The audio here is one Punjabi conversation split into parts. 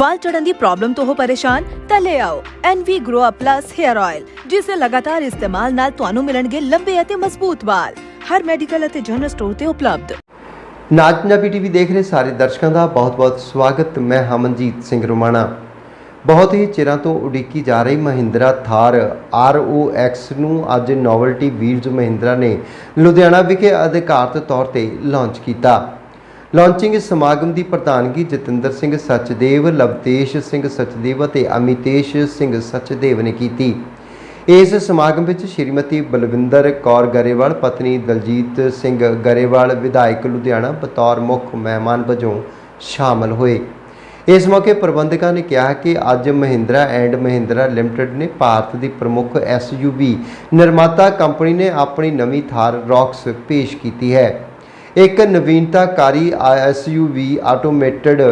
ਵਾਲ ਚੜਨ ਦੀ ਪ੍ਰੋਬਲਮ ਤੋਂ ਹੋ ਪਰੇਸ਼ਾਨ, ਤਾਂ ਲੈ ਆਓ NV Grow Up Plus Hair Oil ਜਿਸ ਦੇ ਲਗਾਤਾਰ ਇਸਤੇਮਾਲ ਨਾਲ ਤੁਹਾਨੂੰ ਮਿਲਣਗੇ ਲੰਬੇ ਅਤੇ ਮਜ਼ਬੂਤ ਵਾਲ। ਹਰ ਮੈਡੀਕਲ ਅਤੇ ਜਨਰਲ ਸਟੋਰ ਤੇ ਉਪਲਬਧ। ਨਾਜ ਪੰਜਾਬੀ ਟੀਵੀ ਦੇਖ ਰਹੇ ਸਾਰੇ ਦਰਸ਼ਕਾਂ ਦਾ ਬਹੁਤ-ਬਹੁਤ ਸਵਾਗਤ। ਮੈਂ ਹਮਨਜੀਤ ਸਿੰਘ ਰੋਮਾਣਾ। ਬਹੁਤ ਹੀ ਚਿਰਾਂ ਤੋਂ ਉਡੀਕੀ ਜਾ ਰਹੀ ਮਹਿੰਦਰਾ ਥਾਰ ROX ਨੂੰ ਅੱਜ ਨੋਵਲਟੀ ਵੀਲਜ਼ ਮਹਿੰਦਰਾ ਨੇ ਲੁਧਿਆਣਾ ਵਿਖੇ ਅਧਿਕਾਰਤ ਤੌਰ ਤੇ ਲਾਂਚ ਕੀਤਾ। ਲਾਂਚਿੰਗ ਸਮਾਗਮ ਦੀ ਪ੍ਰਧਾਨਗੀ ਜਤਿੰਦਰ ਸਿੰਘ ਸਚਦੇਵ, ਲਵਤੇਸ਼ ਸਿੰਘ ਸਚਦੇਵ ਅਤੇ ਅਮਿਤੇਸ਼ ਸਿੰਘ ਸਚਦੇਵ ਨੇ ਕੀਤੀ। ਇਸ ਸਮਾਗਮ ਵਿੱਚ ਸ਼੍ਰੀਮਤੀ ਬਲਵਿੰਦਰ ਕੌਰ ਗਰੇਵਾਲ, ਪਤਨੀ ਦਲਜੀਤ ਸਿੰਘ ਗਰੇਵਾਲ, ਵਿਧਾਇਕ ਲੁਧਿਆਣਾ, ਬਤੌਰ ਮੁੱਖ ਮਹਿਮਾਨ ਵਜੋਂ ਸ਼ਾਮਲ ਹੋਏ। ਇਸ ਮੌਕੇ ਪ੍ਰਬੰਧਕਾਂ ਨੇ ਕਿਹਾ ਕਿ ਅੱਜ ਮਹਿੰਦਰਾ ਐਂਡ ਮਹਿੰਦਰਾ ਲਿਮਟਿਡ ਨੇ ਭਾਰਤ ਦੀ ਪ੍ਰਮੁੱਖ ਐਸਯੂਵੀ ਨਿਰਮਾਤਾ ਕੰਪਨੀ ਨੇ ਆਪਣੀ ਨਵੀਂ ਥਾਰ ਰੌਕਸ ਪੇਸ਼ ਕੀਤੀ ਹੈ। ਇੱਕ ਨਵੀਨਤਾਕਾਰੀ ਐਸਯੂਵੀ ਆਟੋਮੇਟਡ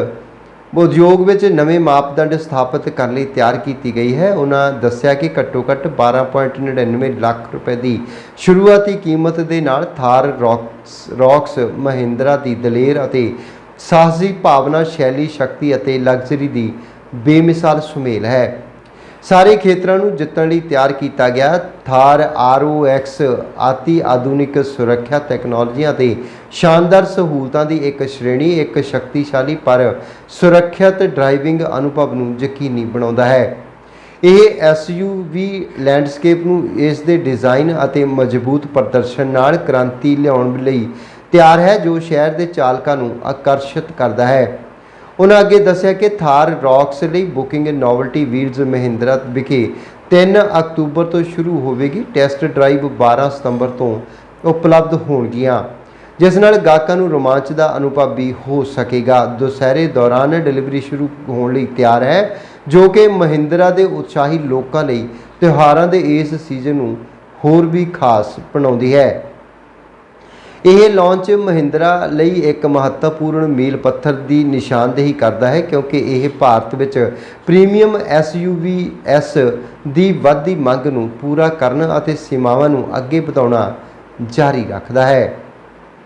ਉਦਯੋਗ ਵਿੱਚ ਨਵੇਂ ਮਾਪਦੰਡ ਸਥਾਪਿਤ ਕਰਨ ਲਈ ਤਿਆਰ ਕੀਤੀ ਗਈ ਹੈ। ਉਹਨਾਂ ਦੱਸਿਆ ਕਿ ਘੱਟੋ-ਘੱਟ 12.99 ਲੱਖ ਰੁਪਏ ਦੀ ਸ਼ੁਰੂਆਤੀ ਕੀਮਤ ਦੇ ਨਾਲ ਥਾਰ ਰੌਕਸ ਰੌਕਸ, ਮਹਿੰਦਰਾ ਦੀ ਦਲੇਰ ਅਤੇ ਸਾਹਸੀ ਭਾਵਨਾ ਸ਼ੈਲੀ, ਸ਼ਕਤੀ ਅਤੇ ਲਗਜ਼ਰੀ ਦੀ ਬੇਮਿਸਾਲ ਸੁਮੇਲ ਹੈ। ਸਾਰੇ ਖੇਤਰਾਂ ਨੂੰ ਜਿੱਤਣ ਲਈ ਤਿਆਰ ਕੀਤਾ ਗਿਆ। ਥਾਰ ROX ਆਤੀ ਆਧੁਨਿਕ ਸੁਰੱਖਿਆ ਟੈਕਨੋਲੋਜੀਆਂ ਤੇ ਸ਼ਾਨਦਾਰ ਸਹੂਲਤਾਂ ਦੀ ਇੱਕ ਸ਼੍ਰੇਣੀ, ਇੱਕ ਸ਼ਕਤੀਸ਼ਾਲੀ ਪਰ ਸੁਰੱਖਿਅਤ ਡਰਾਈਵਿੰਗ ਅਨੁਭਵ ਨੂੰ ਯਕੀਨੀ ਬਣਾਉਂਦਾ ਹੈ। ਇਹ SUV ਲੈਂਡਸਕੇਪ ਨੂੰ ਇਸ ਦੇ ਡਿਜ਼ਾਈਨ ਅਤੇ ਮਜ਼ਬੂਤ ਪ੍ਰਦਰਸ਼ਨ ਨਾਲ ਕ੍ਰਾਂਤੀ ਲਿਆਉਣ ਲਈ ਤਿਆਰ ਹੈ, ਜੋ ਸ਼ਹਿਰ ਦੇ ਚਾਲਕਾਂ ਨੂੰ ਆਕਰਸ਼ਿਤ ਕਰਦਾ ਹੈ। ਉਹਨਾਂ ਅੱਗੇ ਦੱਸਿਆ ਕਿ ਥਾਰ ਰੌਕਸ ਲਈ ਬੁਕਿੰਗ ਨੋਵਲਟੀ ਵੀਲਜ਼ ਮਹਿੰਦਰਾ ਵਿਖੇ 3 ਅਕਤੂਬਰ ਤੋਂ ਸ਼ੁਰੂ ਹੋਵੇਗੀ, ਟੈਸਟ ਡਰਾਈਵ 12 ਸਤੰਬਰ ਤੋਂ ਉਪਲਬਧ ਹੋਣਗੀਆਂ, ਜਿਸ ਨਾਲ ਗਾਹਕਾਂ ਨੂੰ ਰੋਮਾਂਚ ਦਾ ਅਨੁਭਵ ਵੀ ਹੋ ਸਕੇਗਾ। ਦੁਸਹਿਰੇ ਦੌਰਾਨ ਡਿਲੀਵਰੀ ਸ਼ੁਰੂ ਹੋਣ ਲਈ ਤਿਆਰ ਹੈ, ਜੋ ਕਿ ਮਹਿੰਦਰਾ ਦੇ ਉਤਸ਼ਾਹੀ ਲੋਕਾਂ ਲਈ ਤਿਉਹਾਰਾਂ ਦੇ ਇਸ ਸੀਜ਼ਨ ਨੂੰ ਹੋਰ ਵੀ ਖਾਸ ਬਣਾਉਂਦੀ ਹੈ। ਇਹ ਲਾਂਚ ਮਹਿੰਦਰਾ ਲਈ ਇੱਕ ਮਹੱਤਵਪੂਰਨ ਮੀਲ ਪੱਥਰ ਦੀ ਨਿਸ਼ਾਨਦੇਹੀ ਕਰਦਾ ਹੈ, ਕਿਉਂਕਿ ਇਹ ਭਾਰਤ ਵਿੱਚ ਪ੍ਰੀਮੀਅਮ ਐਸਯੂਵੀ-ਐਸ ਦੀ ਵੱਧਦੀ ਮੰਗ ਨੂੰ ਪੂਰਾ ਕਰਨ ਅਤੇ ਸੀਮਾਵਾਂ ਨੂੰ ਅੱਗੇ ਵਧਾਉਣਾ ਜਾਰੀ ਰੱਖਦਾ ਹੈ।